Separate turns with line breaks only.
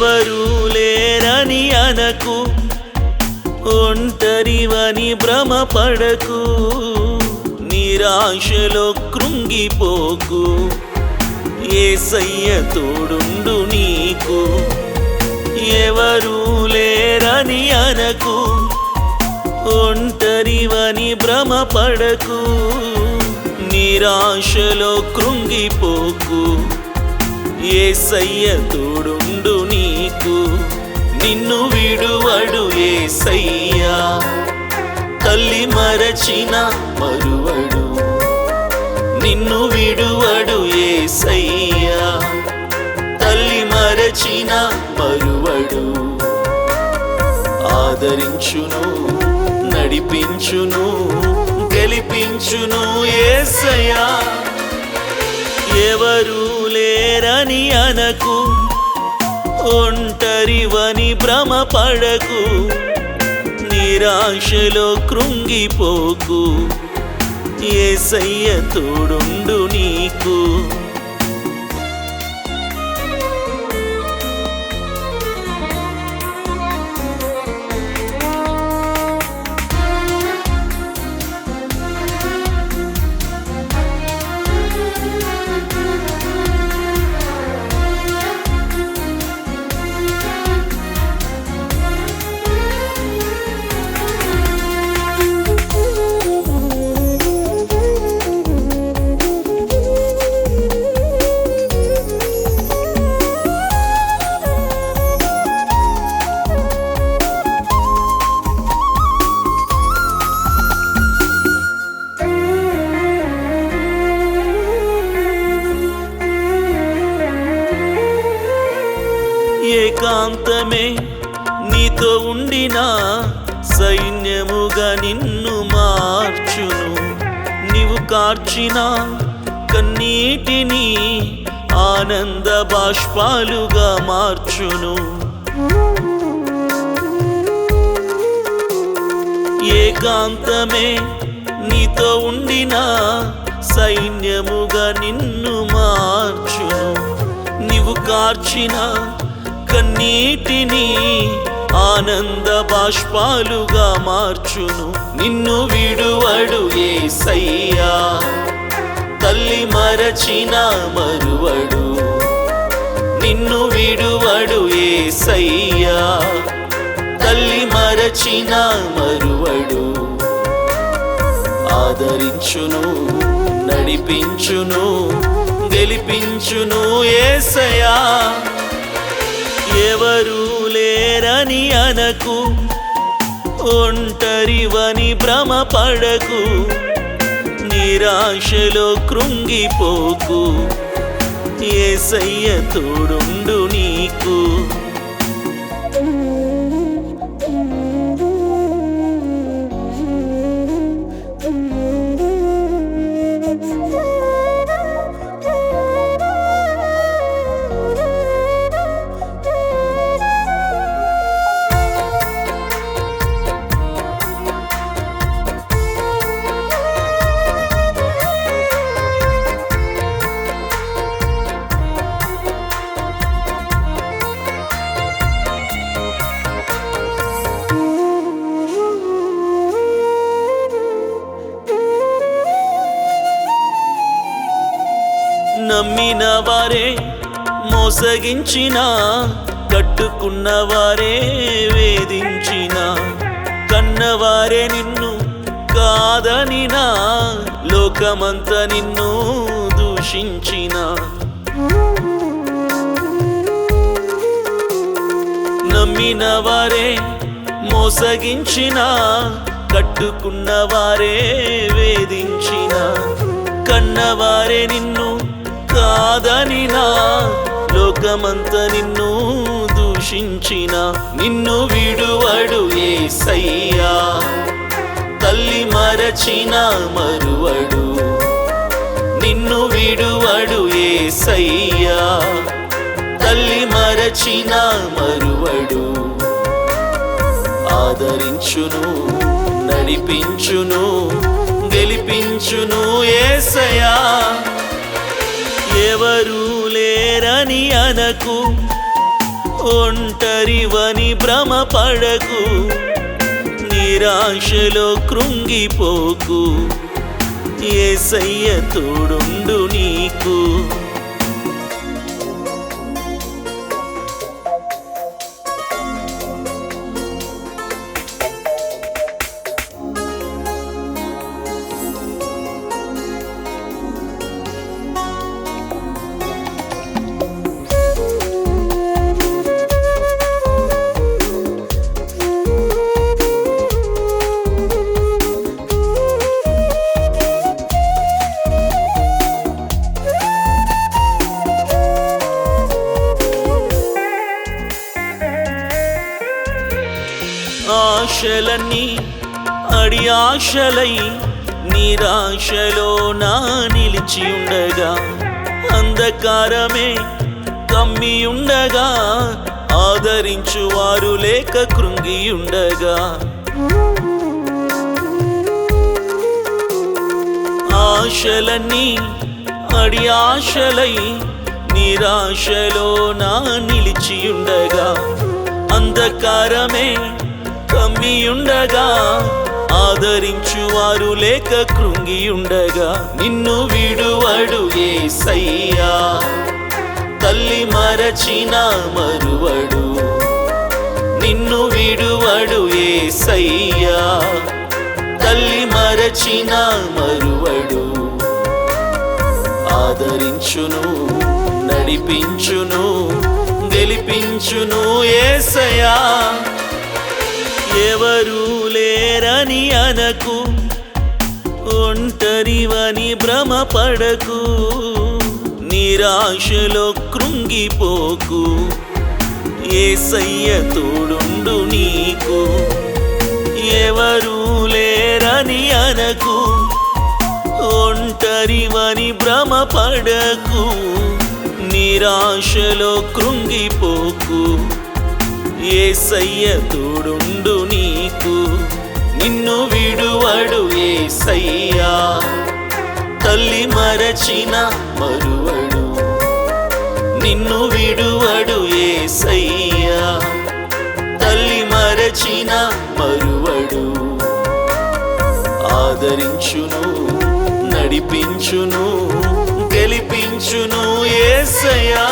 ఎవరూ లేరని అనకు ఒంటరివని భ్రమపడకు నిరాశలో కృంగిపోకు ఏసయ్య తోడుండు నీకు. ఎవరూ లేరని అనకు ఒంటరివని భ్రమపడకు నిరాశలో కృంగిపోకు. ఏసయ్య తోడుండు నీకు నిన్ను విడువడు ఏసయ్యా. తల్లి మరచిన మరువడు నిన్ను విడువడు ఏసయ్యా. తల్లి మరచిన మరువడు ఆదరించును నడిపించును గెలిపించును ఏసయ్యా. ఎవరూ లేరని అనకు ఒంటరివని భ్రమపడకు నిరాశలో కృంగిపోకు ఏసయ్య తోడుండు నీకు. నీతో ఉండిన సైన్యముగా నిన్ను మార్చును. నీవు కార్చిన కన్నీటిని ఆనంద బాష్పాలుగా మార్చును. ఏకాంతమే నీతో ఉండిన సైన్యముగా నిన్ను మార్చును. నీవు కార్చిన కన్నీటిని ఆనంద బాష్పాలుగా మార్చును. నిన్ను విడువడు ఏసయ్యా. తల్లి మరచిన మరువడు. నిన్ను విడువడు ఏసయ్యా. తల్లి మరచిన మరువడు. ఆదరించును నడిపించును గెలిపించును ఏసయా ఎవరు చేరని అనకు ఒంటరివని భ్రమపడకు నిరాశలో కృంగిపోకు ఏసయ్య తోడుండు నీకు. నమ్మిన వారే మోసగించిన కట్టుకున్న వారే వేధించిన. కన్నవారే నిన్ను కాదనిన లోకమంత నిన్ను దూషించిన. నమ్మిన వారే మోసగించిన కట్టుకున్న వారే వేధించిన. కన్నవారే నిన్ను కాదనినా లోకమంత నిన్ను దూషించిన నిన్ను విడువడు ఏసయ్యా. తల్లి మరచిన మరువడు నిన్ను విడువడు ఏసయ్యా. తల్లి మరచిన మరువడు ఆదరించును నడిపించును గెలిపించును ఏసయా ఎవరు లేరని అనకు. ఒంటరివని భ్రమపడకు నిరాశ నిరాశలో కృంగిపోకు. ఏసయ్య తోడుండు నీకు. ఆశలన్నీ అడి ఆశలై నిరాశలో నా నిలిచి ఉండగా అంధకారమే కమ్మి ఉండగా ఆదరించు వారు లేక కృంగి ఉండగా ఆశలన్నీ అడి ఆశలై నిరాశలో నా నిలిచి ఉండగా అంధకారమే నమ్మియుండగా ఉండగా ఆదరించు వారు లేక కృంగి ఉండగా నిన్ను విడువడు ఏసయ్యా. తల్లి మరచిన మరువడు నిన్ను విడువడు సయ్యా తల్లి మరచిన మరువడు ఆదరించును నడిపించును గెలిపించును ఏసయా ఎవరూ లేరని అనకు. ఒంటరివని భ్రమపడకు. నిరాశలో కృంగిపోకు. ఏసయ్య తోడుండు నీకు. ఎవరు లేరని అనకు. ఒంటరివని భ్రమపడకు. నిరాశలో కృంగిపోకు. ఏసయ్య తోడుండు నీకు? నిన్ను విడువడు ఏసయ్యా తల్లి మరచిన మరువడు. నిన్ను విడువడు ఏసయ్యా తల్లి మరచిన మరువడు. ఆదరించును నడిపించును గెలిపించును ఏసయ్యా